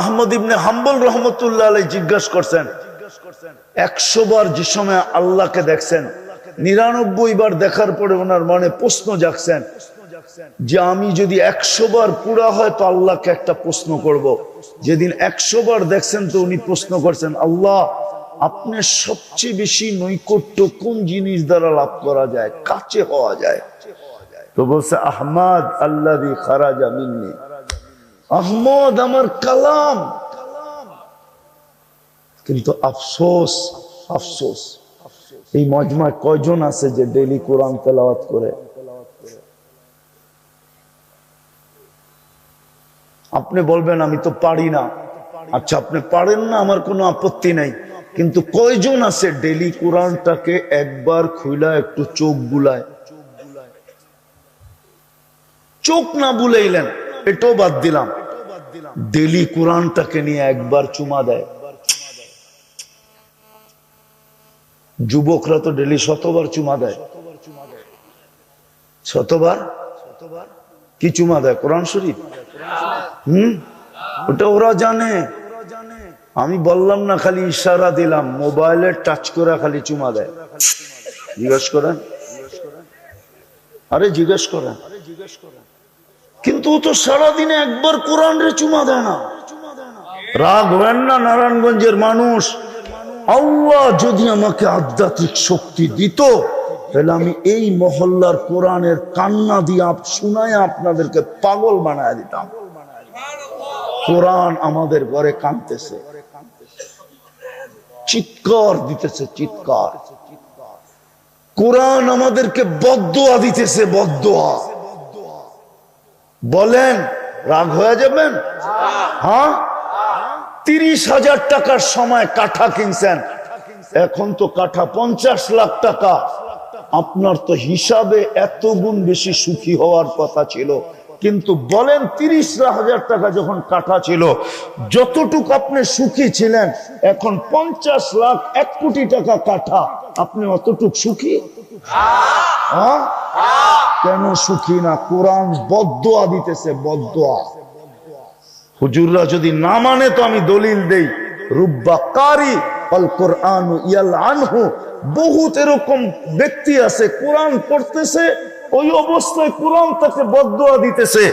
আহমদ ইবনে হাম্বল রহমতুল্লাহ আলাই জিজ্ঞাসা করছেন, একশো বার যে সময় আল্লাহকে দেখছেন, নিরানব্বই বার দেখার পরে ওনার মনে প্রশ্ন জাগছেন যে আমি যদি একশো বার পুরা হয় তো আল্লাহকে একটা প্রশ্ন করব। যেদিন একশো বার দেখছেন তো উনি প্রশ্ন করছেন, আল্লাহ আপনার সবচেয়ে বেশি নৈকট্য কোন জিনিস দ্বারা লাভ করা যায়? কাছে হওয়া যায়। তো বলছে, আহমাদ আল্লাহ খারাজা মিন্নি। আহমদ আমার কালাম। কিন্তু আফসোস আফসোস, এই মজমায় কয়জন আছে যে ডেলি কোরআন তেলাওয়াত করে? আপনি বলবেন, আমি তো পারি না। আচ্ছা আপনি পারেন না, আমার কোনো আপত্তি নাই। কিন্তু কয়জন আছে ডেলি কোরআনটাকে একবার খুইলা একটু চোখ বুলায়? চোখ না বুলাইলেন, এটাও বাদ দিলাম। ডেলি কোরআনটাকে নিয়ে একবার চুমা দেয়। যুবকরা তো ডেলি শতবার চুমা দেয়। শতবার? কি চুমা দেয়? কোরআন শরীফ? হুম? ওটা ওরা জানে। আমি বললাম না, খালি ইশারা দিলাম। মোবাইলে টাচ করে খালি চুমা দেয়। জিজ্ঞেস করেন? আরে জিজ্ঞেস করেন। কিন্তু তো সারাদিনে একবার কোরআন রে চুমা দেয় না। রাগ হবেন না, নারায়ণগঞ্জের মানুষ। আল্লাহ যদি আমাকে আধ্যাত্মিক শক্তি দিত, তাহলে আমি এই মহল্লার কোরআনের কান্না দিয়ে শুনায় আপনাদেরকে পাগল বানায় দিতাম। কোরআন আমাদের ঘরে কাঁদতেছে। চিৎকার দিতেছে, চিৎকার। কোরআন আমাদেরকে বদোয়া দিতেছে বদোয়া বলেন, রাগ হয়ে যাবেন? হ্যাঁ? তিরিশ হাজার টাকার সময় কাঠা কিনছেন। এখন তো কাঠা পঞ্চাশ লাখ টাকা। আপনার তো হিসাবে এত গুণ বেশি সুখী হওয়ার কথা ছিল। কিন্তু বলেন, তিরিশ হাজার টাকা যখন কাঠা ছিল, যতটুকু আপনি সুখী ছিলেন, এখন পঞ্চাশ লাখ, এক কোটি টাকা কাঠা। আপনি অতটুক সুখী? হ্যাঁ? কেন সুখী না কোরআন বদোয়া দিতেছে বদোয়া হুজুররা যদি না মানে তো আমি দলিল দেই। তাকে দিতেছে।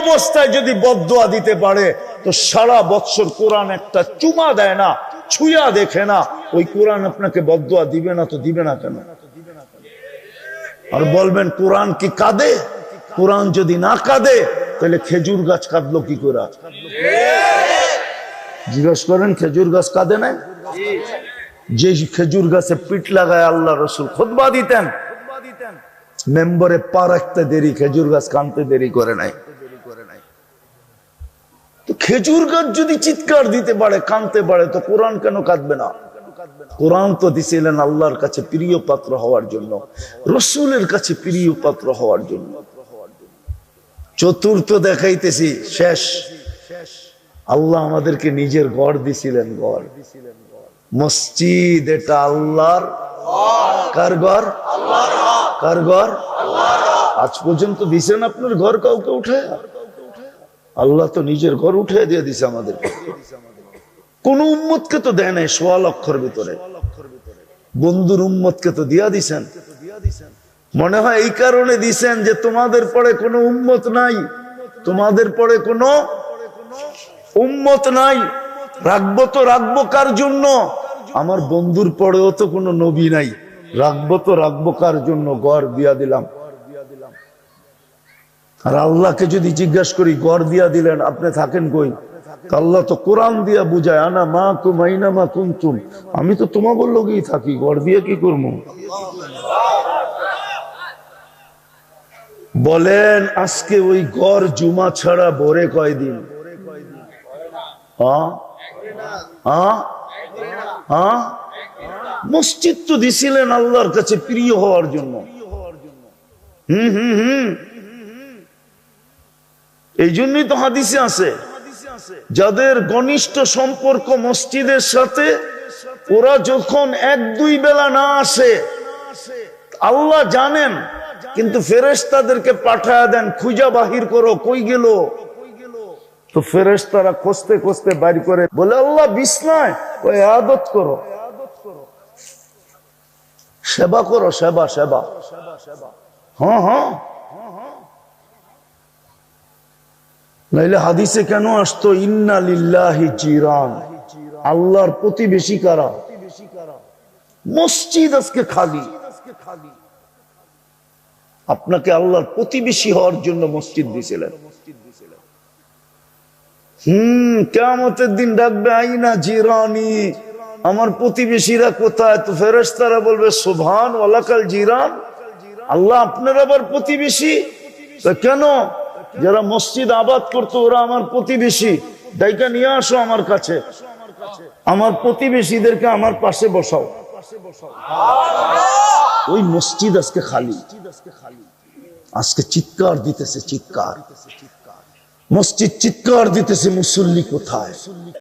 অবস্থায় যদি দিতে পারে, তো সারা কোরআন একটা চুমা দেয় না, ছুঁয়া দেখে না, ওই কোরআন আপনাকে বদোয়া দিবে না তো দিবে না কেন? আর বলবেন, কোরআন কি কাঁদে? কোরআন যদি না কাঁদে, তাহলে খেজুর গাছ কাঁদলো কি করে? জিজ্ঞেস করেন, খেজুর গাছ কাঁদে না যে খেজুর গাছে পিঠ লাগায় আল্লাহ রসুল খোদবা দিতেন। মেম্বরে পা রাখতে দেরি, খেজুর গাছ কানতে দেরি করে নাই। তো খেজুর গাছ যদি চিৎকার দিতে পারে কানতে পারে, তো কোরআন কেন কাঁদবে না? কোরআন তো দিছিলেন আল্লাহর কাছে প্রিয় পাত্র হওয়ার জন্য, রসুলের কাছে প্রিয় পাত্র হওয়ার জন্য। চতুর্থ দেখাইতেছি, শেষ। আল্লাহ আমাদেরকে নিজের গড় দিছিলেন গড়। মসজিদ এটা আল্লাহর কার ঘর কার ঘর আজ পর্যন্ত দিছেন আপনার ঘর কাউকে উঠে আল্লাহ তো নিজের ঘর উঠে দিয়ে দিছে আমাদেরকে। কোন উম্মতকে তো দেয় নাই সোয়া লক্ষর ভিতরে। বন্ধুর উম্মতকে তো দিয়া দিছেন। মনে হয় এই কারণে দিছেন যে তোমাদের পরে কোনো উম্মত নাই। তোমাদের পরে কোনো উম্মত নাই। রাখব তো রাখব কার জন্য? আমার বন্ধুর পরেও তো কোনো নবী নাই। রাখব তো রাখব কার জন্য? গড় দিয়া দিলাম। আর আল্লাহকে যদি জিজ্ঞাসা করি গড় দিয়া দিলেন, আপনি থাকেন কই? আল্লাহ তো কোরআন দিয়া বুঝায়, আনা মা কুমাইনা মা কুমতুম আমি তো তোমাকে লগেই থাকি গড় দিয়ে কি করব? বলেন, আজকে ওই গড় জুমা ছাড়া ভরে কয়দিন? মসজিদ তো দিছিলেন আল্লাহর কাছে প্রিয় হওয়ার জন্য। হুম হুম হুম। এই জন্যই তো হাদিসে আছে। যাদের ঘনিষ্ঠ সম্পর্ক মসজিদের সাথে, ওরা যখন এক দুই বেলা না আসে, আল্লাহ জানেন, কিন্তু ফেরেস তাদেরকে পাঠায় দেন, খুঁজা বাহির করো, কই গেল? তো ফেরেস তারা খুঁজতে খুঁজতে বাইর করে বলে, আল্লাহ, বিছনায়? আদত করো। সেবা করো, সেবা সেবা। হ্যাঁ হ্যাঁ। নাইলে হাদিসে কেন আসতো, ইন্না লিল্লাহি জিরান আল্লাহর প্রতিবেশী কারা? মসজিদ আজকে খালি। আপনাকে আল্লাহর প্রতিবেশী হওয়ার জন্য মসজিদ দিয়েছিলেন। হম কেমতের দিন ডাকবে, আইনা জিরানি, আমার প্রতিবেশীরা কোথায়? তো ফেরেস্তারা বলবে সোভান ওয়ালাকাল জিরান, আল্লাহ আপনার আবার প্রতিবেশী? কেন? যারা মসজিদ আবাদ করতো, ওরা আমার প্রতিবেশী। ডাইকা নিয়ে আসো আমার কাছে। আমার প্রতিবেশীদেরকে আমার পাশে বসাও। ওই মসজিদ আজকে খালি। আজকে চিৎকার দিতেছে, চিৎকার। মসজিদ চিৎকার দিতেছে, মুসল্লি কোথায়?